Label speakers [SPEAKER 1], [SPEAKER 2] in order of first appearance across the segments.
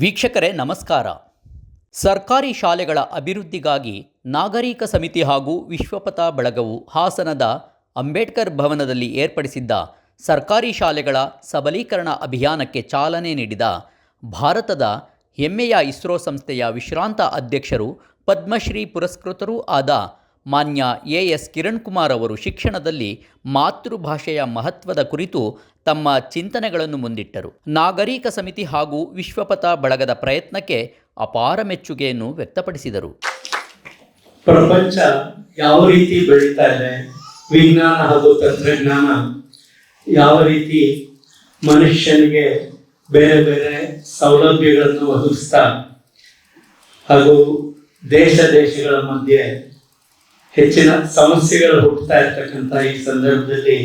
[SPEAKER 1] ವೀಕ್ಷಕರೇ, ನಮಸ್ಕಾರ. ಸರ್ಕಾರಿ ಶಾಲೆಗಳ ಅಭಿವೃದ್ಧಿಗಾಗಿ ನಾಗರಿಕ ಸಮಿತಿ ಹಾಗೂ ವಿಶ್ವಪಥ ಬಳಗವು ಹಾಸನದ ಅಂಬೇಡ್ಕರ್ ಭವನದಲ್ಲಿ ಏರ್ಪಡಿಸಿದ್ದ ಸರ್ಕಾರಿ ಶಾಲೆಗಳ ಸಬಲೀಕರಣ ಅಭಿಯಾನಕ್ಕೆ ಚಾಲನೆ ನೀಡಿದ ಭಾರತದ ಹೆಮ್ಮೆಯ ಇಸ್ರೋ ಸಂಸ್ಥೆಯ ವಿಶ್ರಾಂತ ಅಧ್ಯಕ್ಷರು, ಪದ್ಮಶ್ರೀ ಪುರಸ್ಕೃತರೂ ಆದ ಮಾನ್ಯ ಎ ಎಸ್ ಕಿರಣ್ ಕುಮಾರ್ ಅವರು ಶಿಕ್ಷಣದಲ್ಲಿ ಮಾತೃಭಾಷೆಯ ಮಹತ್ವದ ಕುರಿತು ತಮ್ಮ ಚಿಂತನೆಗಳನ್ನು ಮುಂದಿಟ್ಟರು. ನಾಗರಿಕ ಸಮಿತಿ ಹಾಗೂ ವಿಶ್ವಪಥ ಬಳಗದ ಪ್ರಯತ್ನಕ್ಕೆ ಅಪಾರ ಮೆಚ್ಚುಗೆಯನ್ನು ವ್ಯಕ್ತಪಡಿಸಿದರು.
[SPEAKER 2] ಪ್ರಪಂಚ ಯಾವ ರೀತಿ ಬೆಳೀತಾ ಇದೆ, ವಿಜ್ಞಾನ ಹಾಗೂ ತಂತ್ರಜ್ಞಾನ ಯಾವ ರೀತಿ ಮನುಷ್ಯನಿಗೆ ಬೇರೆ ಬೇರೆ ಸೌಲಭ್ಯಗಳನ್ನು ಒದಗಿಸ್ತಾ ಹಾಗೂ ದೇಶ ದೇಶಗಳ ಮಧ್ಯೆ ಹೆಚ್ಚಿನ ಸಮಸ್ಯೆಗಳು ಹುಟ್ಟುತ್ತಾ ಇರ್ತಕ್ಕಂಥ ಈ ಸಂದರ್ಭದಲ್ಲಿ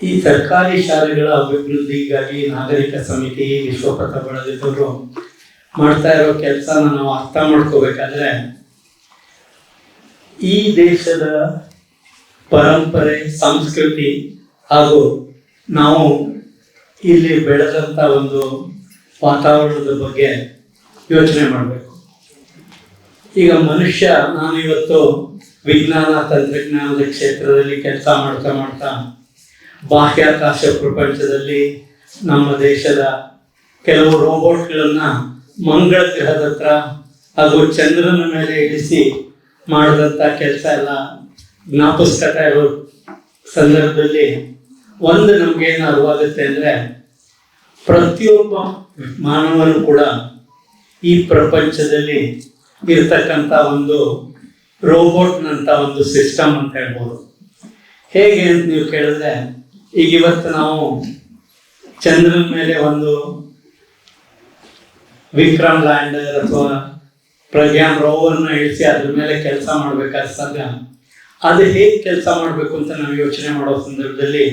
[SPEAKER 2] ಈ ಸರ್ಕಾರಿ ಶಾಲೆಗಳ ಅಭಿವೃದ್ಧಿಗಾಗಿ ನಾಗರಿಕ ಸಮಿತಿ, ವಿಶ್ವಪಥ ಬಳಗದವರು ಮಾಡ್ತಾ ಇರೋ ಕೆಲಸನ ನಾವು ಅರ್ಥ ಮಾಡ್ಕೋಬೇಕಾದ್ರೆ ಈ ದೇಶದ ಪರಂಪರೆ, ಸಂಸ್ಕೃತಿ ಹಾಗೂ ನಾವು ಇಲ್ಲಿ ಬೆಳೆದಂತ ಒಂದು ವಾತಾವರಣದ ಬಗ್ಗೆ ಯೋಚನೆ ಮಾಡಬೇಕು. ಈಗ ಮನುಷ್ಯ ನಾನಿವತ್ತು ವಿಜ್ಞಾನ, ತಂತ್ರಜ್ಞಾನದ ಕ್ಷೇತ್ರದಲ್ಲಿ ಕೆಲಸ ಮಾಡ್ತಾ ಮಾಡ್ತಾ, ಬಾಹ್ಯಾಕಾಶ ಪ್ರಪಂಚದಲ್ಲಿ ನಮ್ಮ ದೇಶದ ಕೆಲವು ರೋಬೋಟ್ಗಳನ್ನು ಮಂಗಳ ಗ್ರಹದ ಹತ್ರ, ಅದು ಚಂದ್ರನ ಮೇಲೆ ಇಳಿಸಿ ಮಾಡಿದಂಥ ಕೆಲಸ ಎಲ್ಲ ಜ್ಞಾಪಿಸ್ಕೊತಾ ಇರೋ ಸಂದರ್ಭದಲ್ಲಿ ಒಂದು ನಮಗೇನು ಅರಿವಾಗುತ್ತೆ ಅಂದರೆ, ಪ್ರತಿಯೊಬ್ಬ ಮಾನವನು ಕೂಡ ಈ ಪ್ರಪಂಚದಲ್ಲಿ ಇರ್ತಕ್ಕಂಥ ಒಂದು ರೋಬೋಟ್ನಂಥ ಒಂದು ಸಿಸ್ಟಮ್ ಅಂತ ಹೇಳ್ಬೋದು. ಹೇಗೆ ಅಂತ ನೀವು ಕೇಳಿದ್ರೆ, ಈಗ ಇವತ್ತು ನಾವು ಚಂದ್ರನ ಮೇಲೆ ಒಂದು ವಿಕ್ರಮ್ ಲ್ಯಾಂಡರ್ ಅಥವಾ ಪ್ರಜ್ಞಾನ್ ರೋವರ್ನ ಇಳಿಸಿ ಅದ್ರ ಮೇಲೆ ಕೆಲಸ ಮಾಡ್ಬೇಕಾದಾಗ ಅದು ಹೇಗೆ ಕೆಲಸ ಮಾಡಬೇಕು ಅಂತ ನಾವು ಯೋಚನೆ ಮಾಡೋ ಸಂದರ್ಭದಲ್ಲಿ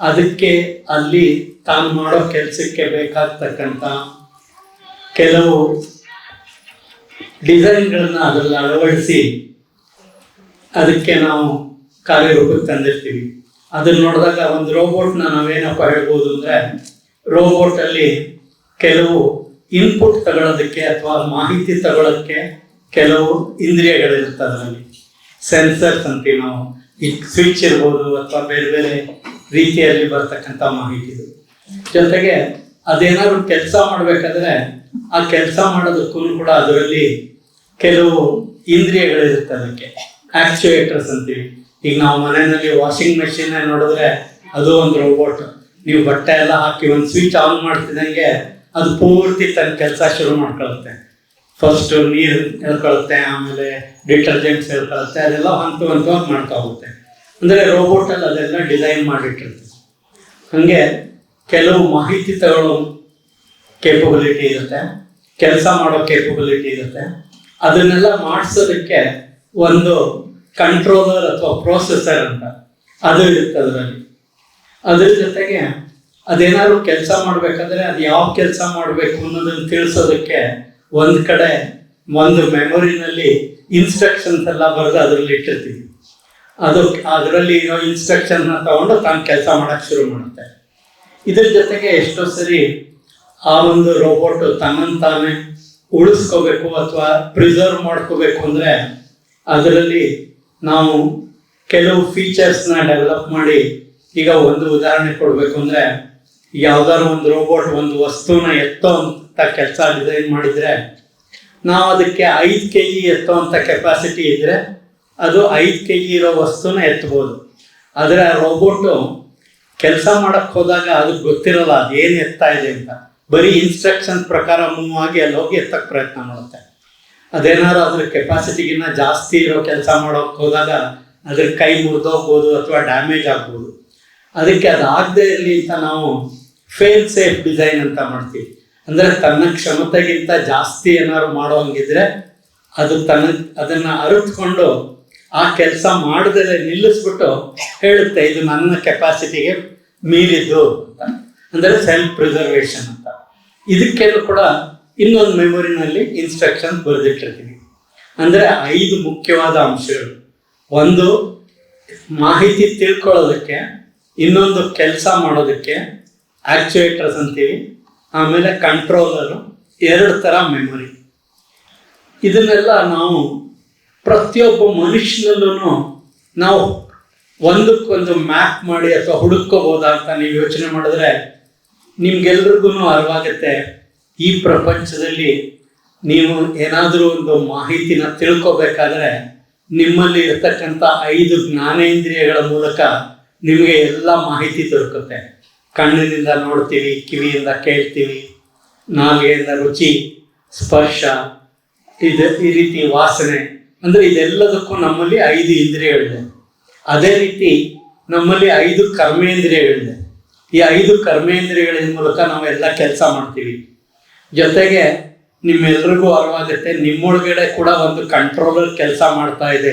[SPEAKER 2] ಅದಕ್ಕೆ ಅಲ್ಲಿ ತಾನು ಮಾಡೋ ಕೆಲಸಕ್ಕೆ ಬೇಕಾಗ್ತಕ್ಕಂಥ ಕೆಲವು ಡಿಸೈನ್ಗಳನ್ನ ಅದರಲ್ಲಿ ಅಳವಡಿಸಿ ಅದಕ್ಕೆ ನಾವು ಕಾರ್ಯರೂಪಕ್ಕೆ ತಂದಿರ್ತೀವಿ. ಅದನ್ನ ನೋಡಿದಾಗ ಒಂದು ರೋಬೋಟ್ನ ನಾವೇನಪ್ಪ ಹೇಳ್ಬೋದು ಅಂದ್ರೆ ರೋಬೋಟ್ ಅಲ್ಲಿ ಕೆಲವು ಇನ್ಪುಟ್ ತಗೊಳ್ಳೋದಕ್ಕೆ ಅಥವಾ ಮಾಹಿತಿ ತಗೊಳ್ಳೋದಕ್ಕೆ ಕೆಲವು ಇಂದ್ರಿಯಗಳಿರುತ್ತೆ ಅದರಲ್ಲಿ. ಸೆನ್ಸರ್ಸ್ ಅಂತೀವಿ ನಾವು. ಈ ಸ್ವಿಚ್ ಇರ್ಬೋದು ಅಥವಾ ಬೇರೆ ಬೇರೆ ರೀತಿಯಲ್ಲಿ ಬರ್ತಕ್ಕಂಥ ಮಾಹಿತಿಗಳು. ಜೊತೆಗೆ ಅದೇನಾದ್ರು ಕೆಲಸ ಮಾಡ್ಬೇಕಾದ್ರೆ ಆ ಕೆಲಸ ಮಾಡೋದಕ್ಕೂ ಕೂಡ ಅದರಲ್ಲಿ ಕೆಲವು ಇಂದ್ರಿಯಗಳಿರುತ್ತೆ ಅದಕ್ಕೆ. ಆಕ್ಚುಯೇಟರ್ಸ್ ಅಂತೀವಿ. ಈಗ ನಾವು ಮನೆಯಲ್ಲಿ ವಾಷಿಂಗ್ ಮೆಷಿನ್ ನೋಡಿದ್ರೆ ಅದು ಒಂದು ರೋಬೋಟ್ ನೀವು ಬಟ್ಟೆ ಎಲ್ಲ ಹಾಕಿ ಒಂದು ಸ್ವಿಚ್ ಆನ್ ಮಾಡ್ತಿದ್ದಂಗೆ ಅದು ಪೂರ್ತಿ ತನ್ನ ಕೆಲಸ ಶುರು ಮಾಡ್ಕೊಳುತ್ತೆ. ಫಸ್ಟ್ ನೀರು ಹೇಳ್ಕೊಳುತ್ತೆ, ಆಮೇಲೆ ಡಿಟರ್ಜೆಂಟ್ಸ್ ಹೇಳ್ಕೊಳುತ್ತೆ, ಅದೆಲ್ಲ ಹಂತ ಹಂತವಾಗಿ ಮಾಡ್ತಾ ಹೋಗುತ್ತೆ. ಅಂದರೆ ರೋಬೋಟಲ್ಲಿ ಅದೆಲ್ಲ ಡಿಸೈನ್ ಮಾಡಿಟ್ಟಿರುತ್ತೆ. ಹಾಗೆ ಕೆಲವು ಮಾಹಿತಿ ತಗೊಳ್ಳೋ ಕೇಪಬಿಲಿಟಿ ಇರುತ್ತೆ. ಕೆಲಸ ಮಾಡೋ ಕೇಪಬಿಲಿಟಿ ಇರುತ್ತೆ. ಅದನ್ನೆಲ್ಲ ಮಾಡಿಸೋದಕ್ಕೆ ಒಂದು ಕಂಟ್ರೋಲರ್ ಅಥವಾ ಪ್ರೊಸೆಸರ್ ಅಂತ ಅದು ಇರುತ್ತೆ ಅದರಲ್ಲಿ. ಅದ್ರ ಜೊತೆಗೆ ಅದೇನಾದ್ರು ಕೆಲಸ ಮಾಡ್ಬೇಕಾದ್ರೆ ಅದು ಯಾವ ಕೆಲಸ ಮಾಡಬೇಕು ಅನ್ನೋದನ್ನು ತಿಳಿಸೋದಕ್ಕೆ ಒಂದ್ ಕಡೆ ಒಂದು ಮೆಮೊರಿನಲ್ಲಿ ಇನ್ಸ್ಟ್ರಕ್ಷನ್ಸ್ ಎಲ್ಲ ಬರೆದು ಅದರಲ್ಲಿ ಇಟ್ಟಿರ್ತೀವಿ. ಅದು ಅದರಲ್ಲಿ ಇನ್ಸ್ಟ್ರಕ್ಷನ್ ತಗೊಂಡು ತಾನು ಕೆಲಸ ಮಾಡಕ್ ಶುರು ಮಾಡುತ್ತೆ. ಇದ್ರ ಜೊತೆಗೆ ಎಷ್ಟೋ ಸರಿ ಆ ಒಂದು ರೋಬೋಟ್ ತನ್ನನ್ನು ತಾನೇ ಉಳಿಸ್ಕೋಬೇಕು ಅಥವಾ ಪ್ರಿಸರ್ವ್ ಮಾಡ್ಕೋಬೇಕು ಅಂದ್ರೆ ಅದರಲ್ಲಿ ನಾವು ಕೆಲವು ಫೀಚರ್ಸ್ನ ಡೆವಲಪ್ ಮಾಡಿ ಈಗ ಒಂದು ಉದಾಹರಣೆ ಕೊಡಬೇಕು ಅಂದ್ರೆ ಯಾವ್ದಾದ್ರು ಒಂದು ರೋಬೋಟ್ ಒಂದು ವಸ್ತುನ ಎತ್ತೋ ಅಂತ ಕೆಲಸ ಡಿಸೈನ್ ಮಾಡಿದ್ರೆ ನಾವು ಅದಕ್ಕೆ ಐದು ಕೆ ಜಿ ಎತ್ತೋ ಅಂತ ಕೆಪಾಸಿಟಿ ಇದ್ರೆ ಅದು ಐದು ಕೆ ಜಿ ಇರೋ ವಸ್ತುನ ಎತ್ತಬಹುದು ಆದರೆ ಆ ರೋಬೋಟು ಕೆಲಸ ಮಾಡಕ್ ಹೋದಾಗ ಅದಕ್ಕೆ ಗೊತ್ತಿರಲ್ಲ ಅದು ಏನು ಎತ್ತಾ ಇದೆ ಅಂತ. ಬರೀ ಇನ್ಸ್ಟ್ರಕ್ಷನ್ ಪ್ರಕಾರ ಮೂವ್ ಆಗಿ ಅಲ್ಲಿ ಹೋಗಿ ಎತ್ತಕ್ಕೆ ಪ್ರಯತ್ನ ಮಾಡುತ್ತೆ. ಅದೇನಾದ್ರು ಅದ್ರ ಕೆಪಾಸಿಟಿಗಿನ್ನ ಜಾಸ್ತಿ ಇರೋ ಕೆಲಸ ಮಾಡೋಕೆ ಹೋದಾಗ ಅದ್ರ ಕೈ ಮುರಿದೋಗ್ಬೋದು ಅಥವಾ ಡ್ಯಾಮೇಜ್ ಆಗ್ಬೋದು. ಅದಕ್ಕೆ ಅದು ಇರಲಿ ಅಂತ ನಾವು ಫೇಲ್ ಸೇಫ್ ಡಿಸೈನ್ ಅಂತ ಮಾಡ್ತೀವಿ. ಅಂದರೆ ತನ್ನ ಕ್ಷಮತೆಗಿಂತ ಜಾಸ್ತಿ ಏನಾದ್ರು ಮಾಡೋ ಹಂಗಿದ್ರೆ ಅದು ತನ್ನ ಅದನ್ನ ಅರಿತ್ಕೊಂಡು ಆ ಕೆಲಸ ಮಾಡದೇ ನಿಲ್ಲಿಸ್ಬಿಟ್ಟು ಹೇಳುತ್ತೆ, ಇದು ನನ್ನ ಕೆಪಾಸಿಟಿಗೆ ಮೀರಿದ್ದು ಅಂತ. ಅಂದರೆ ಸೆಲ್ಫ್ ಪ್ರಿಸರ್ವೇಷನ್ ಇದಕ್ಕೆಲ್ಲ ಕೂಡ ಇನ್ನೊಂದು ಮೆಮೊರಿನಲ್ಲಿ ಇನ್ಸ್ಟ್ರಕ್ಷನ್ ಬರೆದಿಟ್ಟಿರ್ತೀನಿ. ಅಂದರೆ ಐದು ಮುಖ್ಯವಾದ ಅಂಶಗಳು. ಒಂದು ಮಾಹಿತಿ ತಿಳ್ಕೊಳ್ಳೋದಕ್ಕೆ, ಇನ್ನೊಂದು ಕೆಲಸ ಮಾಡೋದಕ್ಕೆ ಆಕ್ಚುಯೇಟರ್ಸ್ ಅಂತೀವಿ. ಆಮೇಲೆ ಕಂಟ್ರೋಲರು ಎರಡು ಥರ ಮೆಮೊರಿ ಇದನ್ನೆಲ್ಲ ನಾವು ಪ್ರತಿಯೊಬ್ಬ ಮನುಷ್ಯನಲ್ಲೂ ನಾವು ಒಂದಕ್ಕೊಂದು ಮ್ಯಾಪ್ ಮಾಡಿ ಅಥವಾ ಹುಡುಕೋಬೋದಾ ಅಂತ ನೀವು ಯೋಚನೆ ಮಾಡಿದ್ರೆ ನಿಮ್ಗೆಲ್ರಿಗೂ ಅರಿವಾಗುತ್ತೆ, ಈ ಪ್ರಪಂಚದಲ್ಲಿ ನೀವು ಏನಾದರೂ ಒಂದು ಮಾಹಿತಿನ ತಿಳ್ಕೊಬೇಕಾದ್ರೆ ನಿಮ್ಮಲ್ಲಿ ಇರತಕ್ಕಂಥ ಐದು ಜ್ಞಾನೇಂದ್ರಿಯಗಳ ಮೂಲಕ ನಿಮಗೆ ಎಲ್ಲ ಮಾಹಿತಿ ದೊರಕುತ್ತೆ. ಕಣ್ಣಿನಿಂದ ನೋಡ್ತೀವಿ, ಕಿವಿಯಿಂದ ಕೇಳ್ತೀವಿ, ನಾಲಿಗೆಯಿಂದ ರುಚಿ, ಸ್ಪರ್ಶ, ಇದು ಈ ರೀತಿ ವಾಸನೆ. ಅಂದರೆ ಇದೆಲ್ಲದಕ್ಕೂ ನಮ್ಮಲ್ಲಿ ಐದು ಇಂದ್ರಿಯಗಳಿದೆ. ಅದೇ ರೀತಿ ನಮ್ಮಲ್ಲಿ ಐದು ಕರ್ಮೇಂದ್ರಿಯಗಳಿದೆ. ಈ ಐದು ಕರ್ಮೇಂದ್ರಿಯಗಳ ಮೂಲಕ ನಾವು ಎಲ್ಲ ಕೆಲಸ ಮಾಡ್ತೀವಿ. ಜೊತೆಗೆ ನಿಮ್ಮೆಲ್ರಿಗೂ ಅರಿವಾಗುತ್ತೆ, ನಿಮ್ಮೊಳಗಡೆ ಕೂಡ ಒಂದು ಕಂಟ್ರೋಲರ್ ಕೆಲಸ ಮಾಡ್ತಾ ಇದೆ,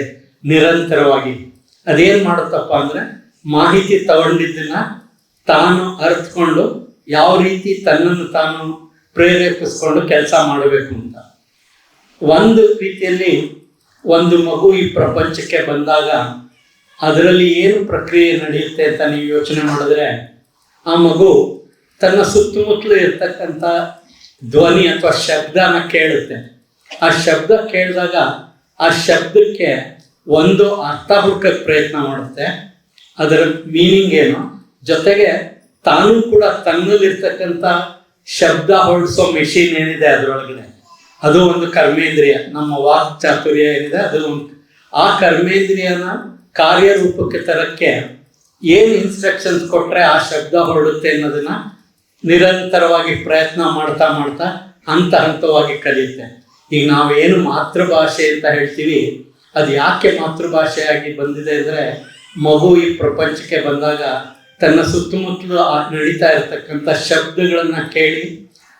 [SPEAKER 2] ನಿರಂತರವಾಗಿ. ಅದೇನು ಮಾಡುತ್ತಪ್ಪ ಅಂದರೆ, ಮಾಹಿತಿ ತಗೊಂಡಿದ್ದನ್ನ ತಾನು ಅರ್ಥಕೊಂಡು ಯಾವ ರೀತಿ ತನ್ನನ್ನು ತಾನು ಪ್ರೇರೇಪಿಸ್ಕೊಂಡು ಕೆಲಸ ಮಾಡಬೇಕು ಅಂತ. ಒಂದು ರೀತಿಯಲ್ಲಿ ಒಂದು ಮಗು ಈ ಪ್ರಪಂಚಕ್ಕೆ ಬಂದಾಗ, ಅದರಲ್ಲಿ ಏನು ಪ್ರಕ್ರಿಯೆ ನಡೆಯುತ್ತೆ ಅಂತ ನೀವು ಯೋಚನೆ ಮಾಡಿದ್ರೆ ಆ ಮಗು ತನ್ನ ಸುತ್ತಮುತ್ತಲು ಇರ್ತಕ್ಕಂಥ ಧ್ವನಿ ಅಥವಾ ಶಬ್ದನ ಕೇಳುತ್ತೆ. ಆ ಶಬ್ದ ಕೇಳಿದಾಗ ಆ ಶಬ್ದಕ್ಕೆ ಒಂದು ಅರ್ಥ ಹುಡ್ಕಕ್ಕೆ ಪ್ರಯತ್ನ ಮಾಡುತ್ತೆ. ಅದರ ಮೀನಿಂಗ್ ಏನು? ಜೊತೆಗೆ ತಾನು ಕೂಡ ತನ್ನಲ್ಲಿರ್ತಕ್ಕಂಥ ಶಬ್ದ ಹೊರಡಿಸೋ ಮೆಷಿನ್ ಏನಿದೆ ಅದರೊಳಗಡೆ. ಅದು ಒಂದು ಕರ್ಮೇಂದ್ರಿಯ. ನಮ್ಮ ವಾಕ್ ಚಾತುರ್ಯ ಏನಿದೆ? ಅದು ಒಂದು ಆ ಕರ್ಮೇಂದ್ರಿಯನ ಕಾರ್ಯರೂಪಕ್ಕೆ ತರಕ್ಕೆ ಏನು ಇನ್ಸ್ಟ್ರಕ್ಷನ್ಸ್ ಕೊಟ್ಟರೆ ಆ ಶಬ್ದ ಹೊರಡುತ್ತೆ ಅನ್ನೋದನ್ನ ನಿರಂತರವಾಗಿ ಪ್ರಯತ್ನ ಮಾಡ್ತಾ ಮಾಡ್ತಾ ಹಂತ ಹಂತವಾಗಿ ಕಲಿಯುತ್ತೆ. ಈಗ ನಾವು ಏನು ಮಾತೃಭಾಷೆ ಅಂತ ಹೇಳ್ತೀವಿ, ಅದು ಯಾಕೆ ಮಾತೃಭಾಷೆಯಾಗಿ ಬಂದಿದೆ ಅಂದರೆ ಮಗು ಈ ಪ್ರಪಂಚಕ್ಕೆ ಬಂದಾಗ ತನ್ನ ಸುತ್ತಮುತ್ತಲು ನಡೀತಾ ಇರತಕ್ಕಂಥ ಶಬ್ದಗಳನ್ನು ಕೇಳಿ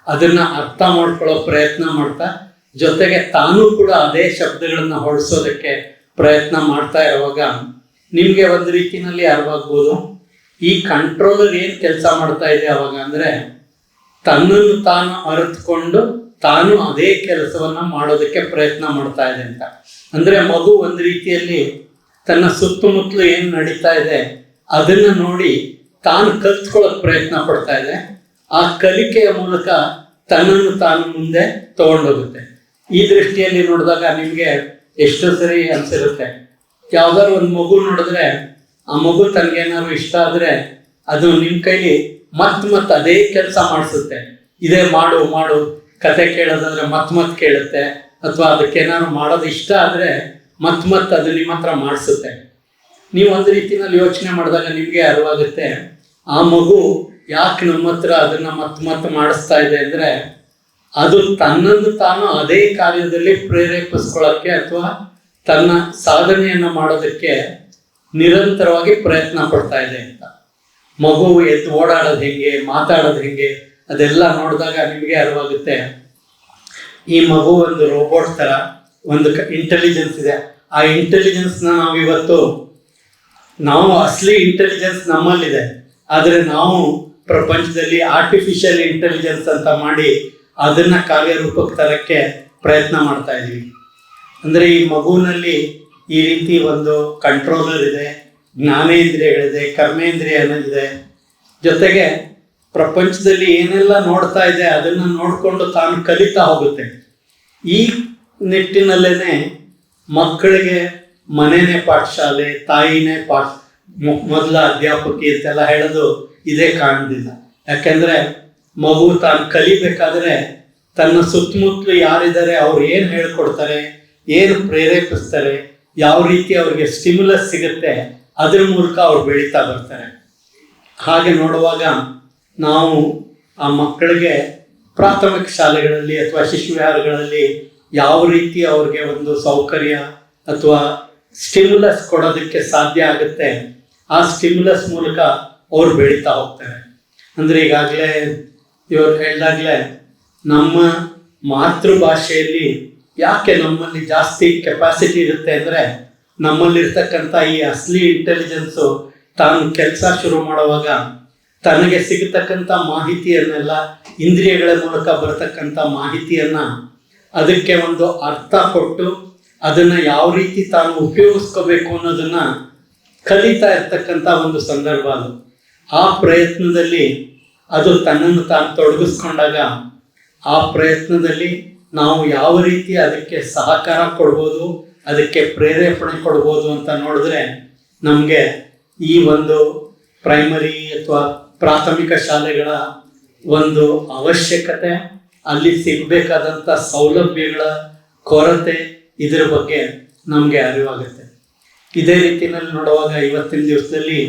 [SPEAKER 2] ಅದನ್ನ ಅರ್ಥ ಮಾಡ್ಕೊಳ್ಳೋ ಪ್ರಯತ್ನ ಮಾಡ್ತಾ, ಜೊತೆಗೆ ತಾನೂ ಕೂಡ ಅದೇ ಶಬ್ದಗಳನ್ನು ಹೊರಡಿಸೋದಕ್ಕೆ ಪ್ರಯತ್ನ ಮಾಡ್ತಾ ಇರುವಾಗ ನಿಮಗೆ ಒಂದು ರೀತಿನಲ್ಲಿ ಅರ್ವಾಗ್ಬೋದು. ಈ ಕಂಟ್ರೋಲರ್ ಏನು ಕೆಲಸ ಮಾಡ್ತಾ ಇದೆ ಅವಾಗ ಅಂದರೆ, ತನ್ನನ್ನು ತಾನು ಅರಿತುಕೊಂಡು ತಾನು ಅದೇ ಕೆಲಸವನ್ನ ಮಾಡೋದಕ್ಕೆ ಪ್ರಯತ್ನ ಮಾಡ್ತಾ ಇದೆ ಅಂತ. ಅಂದ್ರೆ ಮಗು ಒಂದು ರೀತಿಯಲ್ಲಿ ತನ್ನ ಸುತ್ತಮುತ್ತಲು ಏನು ನಡೀತಾ ಇದೆ, ಅದನ್ನ ನೋಡಿ ತಾನು ಕಲ್ತ್ಕೊಳ್ಳೋಕೆ ಪ್ರಯತ್ನ ಪಡ್ತಾ ಇದೆ. ಆ ಕಲಿಕೆಯ ಮೂಲಕ ತನ್ನನ್ನು ತಾನು ಮುಂದೆ ತಗೊಂಡೋಗುತ್ತೆ. ಈ ದೃಷ್ಟಿಯಲ್ಲಿ ನೋಡಿದಾಗ ನಿಮಗೆ ಎಷ್ಟು ಸರಿ ಅನ್ಸಿರುತ್ತೆ. ಯಾವ್ದಾದ್ರು ಒಂದು ಮಗು ನೋಡಿದ್ರೆ, ಆ ಮಗು ತನ್ಗೇನಾದ್ರು ಇಷ್ಟ ಆದರೆ ಅದು ನಿಮ್ಮ ಕೈಲಿ ಮತ್ ಮತ್ತೆ ಅದೇ ಕೆಲಸ ಮಾಡಿಸುತ್ತೆ. ಇದೇ ಮಾಡು ಮಾಡು, ಕತೆ ಕೇಳೋದಂದ್ರೆ ಮತ್ ಮತ್ ಕೇಳುತ್ತೆ, ಅಥವಾ ಅದಕ್ಕೇನಾದ್ರು ಮಾಡೋದು ಇಷ್ಟ ಆದರೆ ಮತ್ ಮತ್ ಅದು ನಿಮ್ಮ ಹತ್ರ ಮಾಡಿಸುತ್ತೆ. ನೀವು ಒಂದು ರೀತಿನಲ್ಲಿ ಯೋಚನೆ ಮಾಡಿದಾಗ ನಿಮಗೆ ಅರಿವಾಗುತ್ತೆ, ಆ ಮಗು ಯಾಕೆ ನಮ್ಮ ಹತ್ರ ಅದನ್ನ ಮತ್ತೆ ಮತ್ತೆ ಮಾಡಿಸ್ತಾ ಇದೆ ಅಂದ್ರೆ, ಅದು ತನ್ನನ್ನು ತಾನು ಅದೇ ಕಾರ್ಯದಲ್ಲಿ ಪ್ರೇರೇಪಿಸ್ಕೊಳ್ಳೋಕ್ಕೆ ಅಥವಾ ತನ್ನ ಸಾಧನೆಯನ್ನು ಮಾಡೋದಕ್ಕೆ ನಿರಂತರವಾಗಿ ಪ್ರಯತ್ನ ಪಡ್ತಾ ಇದೆ ಅಂತ. ಮಗು ಎದ್ದು ಓಡಾಡೋದು ಹೆಂಗೆ, ಮಾತಾಡೋದು ಹೆಂಗೆ, ಅದೆಲ್ಲ ನೋಡಿದಾಗ ನಿಮಗೆ ಅರಿವಾಗುತ್ತೆ. ಈ ಮಗು ಒಂದು ರೋಬೋಟ್ ತರ ಒಂದು ಇಂಟೆಲಿಜೆನ್ಸ್ ಇದೆ. ಆ ಇಂಟೆಲಿಜೆನ್ಸ್ನ ನಾವು ಇವತ್ತು, ನಾವು ಅಸಲಿ ಇಂಟೆಲಿಜೆನ್ಸ್ ನಮ್ಮಲ್ಲಿದೆ. ಆದರೆ ನಾವು ಪ್ರಪಂಚದಲ್ಲಿ ಆರ್ಟಿಫಿಷಿಯಲ್ ಇಂಟೆಲಿಜೆನ್ಸ್ ಅಂತ ಮಾಡಿ ಅದನ್ನ ಕಾರ್ಯರೂಪಕ್ಕೆ ತರಕ್ಕೆ ಪ್ರಯತ್ನ ಮಾಡ್ತಾ ಇದೀವಿ. ಅಂದ್ರೆ ಈ ಮಗುವಿನಲ್ಲಿ ಈ ರೀತಿ ಒಂದು ಕಂಟ್ರೋಲರ್ ಇದೆ, ಜ್ಞಾನೇಂದ್ರಿಯಗಳಿದೆ ಕರ್ಮೇಂದ್ರಿಯ ಇದೆ ಜೊತೆಗೆ ಪ್ರಪಂಚದಲ್ಲಿ ಏನೆಲ್ಲ ನೋಡ್ತಾ ಇದೆ ಅದನ್ನ ನೋಡಿಕೊಂಡು ತಾನು ಕಲಿತಾ ಹೋಗುತ್ತೆ. ಈ ನಿಟ್ಟಿನಲ್ಲೇನೆ ಮಕ್ಕಳಿಗೆ ಮನೆನೇ ಪಾಠಶಾಲೆ, ತಾಯಿನೇ ಪಾಠ ಮೊದಲ ಅಧ್ಯಾಪಕಿ ಅಂತೆಲ್ಲ ಹೇಳೋದು ಇದೇ ಕಾರಣದಿಂದ. ಯಾಕೆಂದರೆ ಮಗು ತಾನು ಕಲಿಬೇಕಾದ್ರೆ ತನ್ನ ಸುತ್ತಮುತ್ತಲು ಯಾರಿದ್ದಾರೆ, ಅವ್ರು ಏನು ಹೇಳ್ಕೊಡ್ತಾರೆ ಏನು ಪ್ರೇರೇಪಿಸ್ತಾರೆ, ಯಾವ ರೀತಿ ಅವ್ರಿಗೆ ಸ್ಟಿಮ್ಯುಲಸ್ ಸಿಗುತ್ತೆ, ಅದ್ರ ಮೂಲಕ ಅವ್ರು ಬೆಳೀತಾ ಬರ್ತಾರೆ. ಹಾಗೆ ನೋಡುವಾಗ ನಾವು ಆ ಮಕ್ಕಳಿಗೆ ಪ್ರಾಥಮಿಕ ಶಾಲೆಗಳಲ್ಲಿ ಅಥವಾ ಶಿಶು ವಿಹಾರಗಳಲ್ಲಿ ಯಾವ ರೀತಿ ಅವ್ರಿಗೆ ಒಂದು ಸೌಕರ್ಯ ಅಥವಾ ಸ್ಟಿಮ್ಯುಲಸ್ ಕೊಡೋದಕ್ಕೆ ಸಾಧ್ಯ ಆಗುತ್ತೆ, ಆ ಸ್ಟಿಮ್ಯುಲಸ್ ಮೂಲಕ ಅವ್ರು ಬೆಳೀತಾ ಹೋಗ್ತಾರೆ. ಅಂದ್ರೆ ಈಗಾಗಲೇ ಇವರು ಹೇಳ್ದಾಗಲೇ ನಮ್ಮ ಮಾತೃಭಾಷೆಯಲ್ಲಿ ಯಾಕೆ ನಮ್ಮಲ್ಲಿ ಜಾಸ್ತಿ ಕೆಪಾಸಿಟಿ ಇರುತ್ತೆ ಅಂದ್ರೆ ನಮ್ಮಲ್ಲಿರ್ತಕ್ಕಂಥ ಈ ಅಸಲಿ ಇಂಟೆಲಿಜೆನ್ಸು ತಾನು ಕೆಲಸ ಶುರು ಮಾಡುವಾಗ ತನಗೆ ಸಿಗತಕ್ಕಂಥ ಮಾಹಿತಿಯನ್ನೆಲ್ಲ ಇಂದ್ರಿಯಗಳ ಮೂಲಕ ಬರತಕ್ಕಂಥ ಮಾಹಿತಿಯನ್ನ ಅದಕ್ಕೆ ಒಂದು ಅರ್ಥ ಕೊಟ್ಟು ಅದನ್ನ ಯಾವ ರೀತಿ ತಾನು ಉಪಯೋಗಿಸ್ಕೋಬೇಕು ಅನ್ನೋದನ್ನ ಕಲಿತಾ ಇರ್ತಕ್ಕಂಥ ಒಂದು ಸಂದರ್ಭ ಅದು. ಆ ಪ್ರಯತ್ನದಲ್ಲಿ ಅದು ತನ್ನನ್ನು ತಾನು ತೊಡಗಿಸ್ಕೊಂಡಾಗ ಆ ಪ್ರಯತ್ನದಲ್ಲಿ ನಾವು ಯಾವ ರೀತಿ ಅದಕ್ಕೆ ಸಹಕಾರ ಕೊಡ್ಬೋದು, ಅದಕ್ಕೆ ಪ್ರೇರೇಪಣೆ ಕೊಡ್ಬೋದು ಅಂತ ನೋಡಿದ್ರೆ ನಮಗೆ ಈ ಒಂದು ಪ್ರೈಮರಿ ಅಥವಾ ಪ್ರಾಥಮಿಕ ಶಾಲೆಗಳ ಒಂದು ಅವಶ್ಯಕತೆ, ಅಲ್ಲಿ ಸಿಗಬೇಕಾದಂಥ ಸೌಲಭ್ಯಗಳ ಕೊರತೆ ಇದರ ಬಗ್ಗೆ ನಮಗೆ ಅರಿವಾಗುತ್ತೆ. ಇದೇ ರೀತಿಯಲ್ಲಿ ನೋಡುವಾಗ ಇವತ್ತಿನ ದಿವಸದಲ್ಲಿ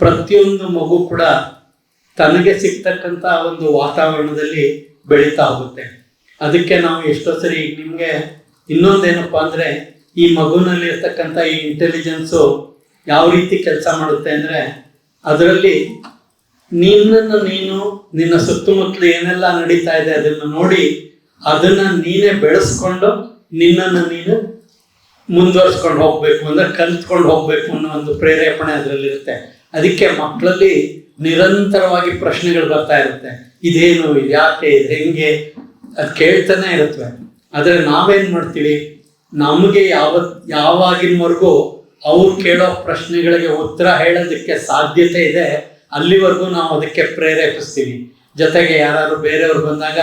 [SPEAKER 2] ಪ್ರತಿಯೊಂದು ಮಗು ಕೂಡ ತನಗೆ ಸಿಗ್ತಕ್ಕಂಥ ಒಂದು ವಾತಾವರಣದಲ್ಲಿ ಬೆಳೀತಾ ಹೋಗುತ್ತೆ. ಅದಕ್ಕೆ ನಾವು ಎಷ್ಟೋ ಸರಿ ನಿಮಗೆ ಇನ್ನೊಂದೇನಪ್ಪ ಅಂದರೆ ಈ ಮಗುನಲ್ಲಿ ಇರ್ತಕ್ಕಂಥ ಈ ಇಂಟೆಲಿಜೆನ್ಸು ಯಾವ ರೀತಿ ಕೆಲಸ ಮಾಡುತ್ತೆ ಅಂದರೆ ಅದರಲ್ಲಿ ನಿನ್ನನ್ನು ನೀನು, ನಿನ್ನ ಸುತ್ತಮುತ್ತಲು ಏನೆಲ್ಲ ನಡೀತಾ ಇದೆ ಅದನ್ನು ನೋಡಿ ಅದನ್ನ ನೀನೇ ಬೆಳೆಸ್ಕೊಂಡು ನಿನ್ನನ್ನು ನೀನು ಮುಂದುವರ್ಸ್ಕೊಂಡು ಹೋಗಬೇಕು ಅಂದರೆ ಕಲ್ತ್ಕೊಂಡು ಹೋಗಬೇಕು ಅನ್ನೋ ಒಂದು ಪ್ರೇರೇಪಣೆ ಅದರಲ್ಲಿರುತ್ತೆ. ಅದಕ್ಕೆ ಮಕ್ಕಳಲ್ಲಿ ನಿರಂತರವಾಗಿ ಪ್ರಶ್ನೆಗಳು ಬರ್ತಾ ಇರುತ್ತೆ. ಇದೇನು ಇದು ಯಾಕೆ ಇದು ಹೆಂಗೆ? ಅದು ಕೇಳ್ತಾನೆ ಇರುತ್ತವೆ ಆದರೆ ನಾವೇನು ಮಾಡ್ತೀವಿ? ನಮಗೆ ಯಾವ ಯಾವಾಗಿನವರೆಗೂ ಅವ್ರು ಕೇಳೋ ಪ್ರಶ್ನೆಗಳಿಗೆ ಉತ್ತರ ಹೇಳೋದಕ್ಕೆ ಸಾಧ್ಯತೆ ಇದೆ. ಅಲ್ಲಿವರೆಗೂ ನಾವು ಅದಕ್ಕೆ ಪ್ರೇರೇಪಿಸ್ತೀವಿ. ಜೊತೆಗೆ ಯಾರಾದ್ರು ಬೇರೆಯವ್ರು ಬಂದಾಗ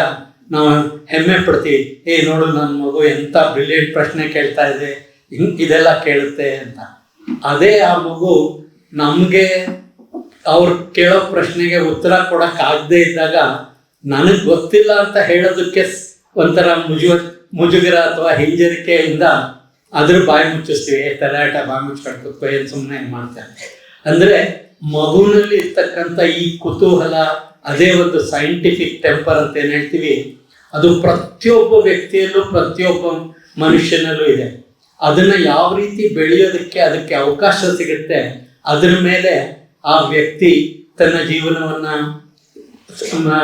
[SPEAKER 2] ನಾವು ಹೆಮ್ಮೆ ಪಡ್ತೀವಿ. ಏ, ನೋಡು ನನ್ನ ಮಗು ಎಂಥ ಬ್ರಿಲಿಯಂಟ್ ಪ್ರಶ್ನೆ ಕೇಳ್ತಾ ಇದೆ. ಹಿಂಗೆ ಇದೆಲ್ಲ ಕೇಳುತ್ತೆ ಅಂತ. ಅದೇ ಆ ಮಗು ನಮಗೆ ಅವ್ರು ಕೇಳೋ ಪ್ರಶ್ನೆಗೆ ಉತ್ತರ ಕೊಡಕ್ ಆಗದೆ ಇದ್ದಾಗ ನನಗೆ ಗೊತ್ತಿಲ್ಲ ಅಂತ ಹೇಳೋದಕ್ಕೆ ಒಂಥರ ಮುಜು ಮುಜುಗರ ಅಥವಾ ಹಿಂಜರಿಕೆಯಿಂದ ಅದ್ರ ಬಾಯಿ ಮುಚ್ಚಿಸ್ತೀವಿ ತಲಾಟ ಬಾಯಿ ಮುಚ್ಕೊಂಡು ಏನು ಸುಮ್ಮನೆ ಏನ್ ಮಾಡ್ತಾರೆ ಅಂದ್ರೆ ಮಗುನಲ್ಲಿ ಇರ್ತಕ್ಕಂಥ ಈ ಕುತೂಹಲ, ಅದೇ ಒಂದು ಸೈಂಟಿಫಿಕ್ ಟೆಂಪರ್ ಅಂತ ಏನು ಹೇಳ್ತೀವಿ, ಅದು ಪ್ರತಿಯೊಬ್ಬ ವ್ಯಕ್ತಿಯಲ್ಲೂ, ಪ್ರತಿಯೊಬ್ಬ ಮನುಷ್ಯನಲ್ಲೂ ಇದೆ. ಅದನ್ನ ಯಾವ ರೀತಿ ಬೆಳೆಯೋದಕ್ಕೆ ಅದಕ್ಕೆ ಅವಕಾಶ ಸಿಗುತ್ತೆ, ಅದರ ಮೇಲೆ ಆ ವ್ಯಕ್ತಿ ತನ್ನ ಜೀವನವನ್ನ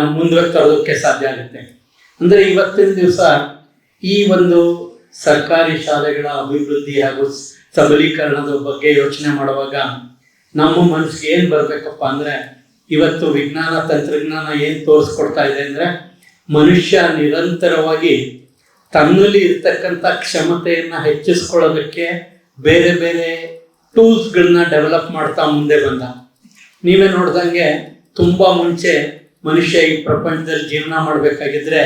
[SPEAKER 2] ಮುಂದುವರೆ ತರೋದಕ್ಕೆ ಸಾಧ್ಯ ಆಗುತ್ತೆ. ಅಂದ್ರೆ ಇವತ್ತಿನ ದಿವಸ ಈ ಒಂದು ಸರ್ಕಾರಿ ಶಾಲೆಗಳ ಅಭಿವೃದ್ಧಿ ಹಾಗೂ ಸಬಲೀಕರಣದ ಬಗ್ಗೆ ಯೋಚನೆ ಮಾಡುವಾಗ ನಮ್ಮ ಮನಸ್ಸಿಗೆ ಏನು ಬರಬೇಕಪ್ಪ ಅಂದ್ರೆ, ಇವತ್ತು ವಿಜ್ಞಾನ ತಂತ್ರಜ್ಞಾನ ಏನು ತೋರಿಸ್ಕೊಡ್ತಾ ಇದೆ ಅಂದ್ರೆ, ಮನುಷ್ಯ ನಿರಂತರವಾಗಿ ತನ್ನಲ್ಲಿ ಇರ್ತಕ್ಕಂಥ ಕ್ಷಮತೆಯನ್ನು ಹೆಚ್ಚಿಸ್ಕೊಳ್ಳೋದಕ್ಕೆ ಬೇರೆ ಬೇರೆ ಟೂಲ್ಸ್ಗಳನ್ನ ಡೆವಲಪ್ ಮಾಡ್ತಾ ಮುಂದೆ ಬಂದ. ನೀವೇ ನೋಡ್ದಂಗೆ ತುಂಬಾ ಮುಂಚೆ ಮನುಷ್ಯ ಈ ಪ್ರಪಂಚದಲ್ಲಿ ಜೀವನ ಮಾಡಬೇಕಾಗಿದ್ರೆ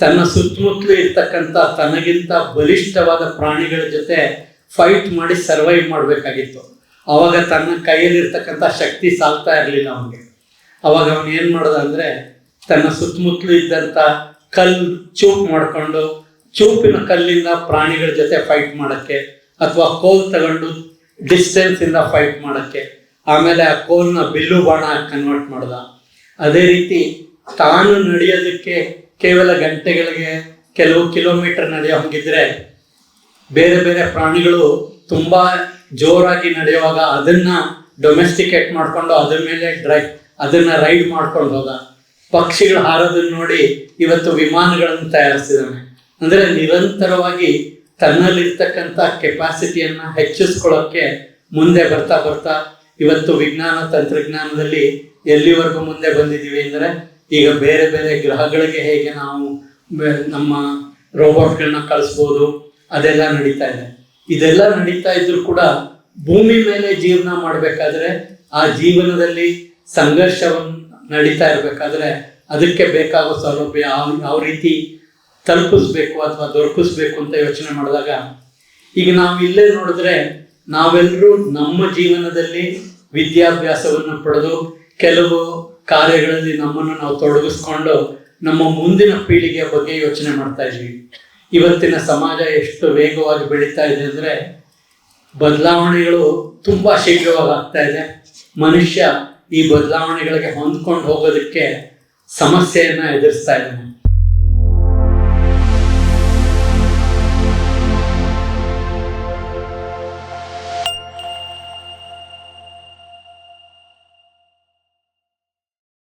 [SPEAKER 2] ತನ್ನ ಸುತ್ತಮುತ್ತಲು ಇರ್ತಕ್ಕಂಥ ತನಗಿಂತ ಬಲಿಷ್ಠವಾದ ಪ್ರಾಣಿಗಳ ಜೊತೆ ಫೈಟ್ ಮಾಡಿ ಸರ್ವೈವ್ ಮಾಡಬೇಕಾಗಿತ್ತು. ಅವಾಗ ತನ್ನ ಕೈಯಲ್ಲಿ ಇರ್ತಕ್ಕಂಥ ಶಕ್ತಿ ಸಾಲ್ತಾ ಇರಲಿಲ್ಲ ಅವನಿಗೆ. ಅವಾಗ ಅವನು ಏನು ಮಾಡೋದು ಅಂದ್ರೆ ತನ್ನ ಸುತ್ತಮುತ್ತಲು ಇದ್ದಂಥ ಕಲ್ಲು ಚೂಪ್ ಮಾಡಿಕೊಂಡು ಚೂಪಿನ ಕಲ್ಲಿಂದ ಪ್ರಾಣಿಗಳ ಜೊತೆ ಫೈಟ್ ಮಾಡಕ್ಕೆ ಅಥವಾ ಕೋಲ್ ತಗೊಂಡು ಡಿಸ್ಟೆನ್ಸಿಂದ ಫೈಟ್ ಮಾಡಕ್ಕೆ. ಆಮೇಲೆ ಆ ಕೋಲ್ನ ಬಿಲ್ಲು ಬಾಣ ಕನ್ವರ್ಟ್ ಮಾಡ್ದ. ಅದೇ ರೀತಿ ತಾನು ನಡೆಯೋದಕ್ಕೆ ಕೇವಲ ಗಂಟೆಗಳಿಗೆ ಕೆಲವು ಕಿಲೋಮೀಟರ್ ನಡೆಯೋ ಹಂಗಿದ್ರೆ ಬೇರೆ ಬೇರೆ ಪ್ರಾಣಿಗಳು ತುಂಬಾ ಜೋರಾಗಿ ನಡೆಯುವಾಗ ಅದನ್ನ ಡೊಮೆಸ್ಟಿಕೇಟ್ ಮಾಡ್ಕೊಂಡು ಅದ್ರ ಮೇಲೆ ಡ್ರೈ, ಅದನ್ನ ರೈಡ್ ಮಾಡ್ಕೊಂಡು ಹೋದ. ಪಕ್ಷಿಗಳು ಹಾರೋದನ್ನ ನೋಡಿ ಇವತ್ತು ವಿಮಾನಗಳನ್ನು ತಯಾರಿಸಿದಾನೆ ಅಂದ್ರೆ ನಿರಂತರವಾಗಿ ತನ್ನಲ್ಲಿರ್ತಕ್ಕಂಥ ಕೆಪಾಸಿಟಿಯನ್ನ ಹೆಚ್ಚಿಸ್ಕೊಳ್ಳೋಕ್ಕೆ ಮುಂದೆ ಬರ್ತಾ ಬರ್ತಾ ಇವತ್ತು ವಿಜ್ಞಾನ ತಂತ್ರಜ್ಞಾನದಲ್ಲಿ ಎಲ್ಲಿವರೆಗೂ ಮುಂದೆ ಬಂದಿದ್ದೀವಿ ಅಂದರೆ ಈಗ ಬೇರೆ ಬೇರೆ ಗ್ರಹಗಳಿಗೆ ಹೇಗೆ ನಾವು ನಮ್ಮ ರೋಬೋಟ್ಗಳನ್ನ ಕಳಿಸ್ಬೋದು, ಅದೆಲ್ಲ ನಡೀತಾ ಇದೆ. ಇದೆಲ್ಲ ನಡೀತಾ ಇದ್ರು ಕೂಡ ಭೂಮಿ ಮೇಲೆ ಜೀವನ ಮಾಡಬೇಕಾದ್ರೆ ಆ ಜೀವನದಲ್ಲಿ ಸಂಘರ್ಷವನ್ನು ನಡೀತಾ ಇರಬೇಕಾದ್ರೆ ಅದಕ್ಕೆ ಬೇಕಾಗೋ ಸೌಲಭ್ಯ ಯಾವ ಯಾವ ರೀತಿ ತಲುಪಿಸ್ಬೇಕು ಅಥವಾ ದೊರಕಿಸ್ಬೇಕು ಅಂತ ಯೋಚನೆ ಮಾಡಿದಾಗ, ಈಗ ನಾವು ಇಲ್ಲೇ ನೋಡಿದ್ರೆ ನಾವೆಲ್ಲರೂ ನಮ್ಮ ಜೀವನದಲ್ಲಿ ವಿದ್ಯಾಭ್ಯಾಸವನ್ನು ಪಡೆದು ಕೆಲವು ಕಾರ್ಯಗಳಲ್ಲಿ ನಮ್ಮನ್ನು ನಾವು ತೊಡಗಿಸ್ಕೊಂಡು ನಮ್ಮ ಮುಂದಿನ ಪೀಳಿಗೆಯ ಬಗ್ಗೆ ಯೋಚನೆ ಮಾಡ್ತಾ ಇದ್ವಿ. ಇವತ್ತಿನ ಸಮಾಜ ಎಷ್ಟು ವೇಗವಾಗಿ ಬೆಳೀತಾ ಇದೆ ಅಂದ್ರೆ ಬದಲಾವಣೆಗಳು ತುಂಬಾ ಶೀಘ್ರವಾಗಿ ಆಗ್ತಾ ಇದೆ. ಮನುಷ್ಯ ಈ ಬದಲಾವಣೆಗಳಿಗೆ ಹೊಂದ್ಕೊಂಡು ಹೋಗೋದಕ್ಕೆ ಸಮಸ್ಯೆಯನ್ನು ಎದುರಿಸ್ತಾ ಇದ್ದಾನೆ.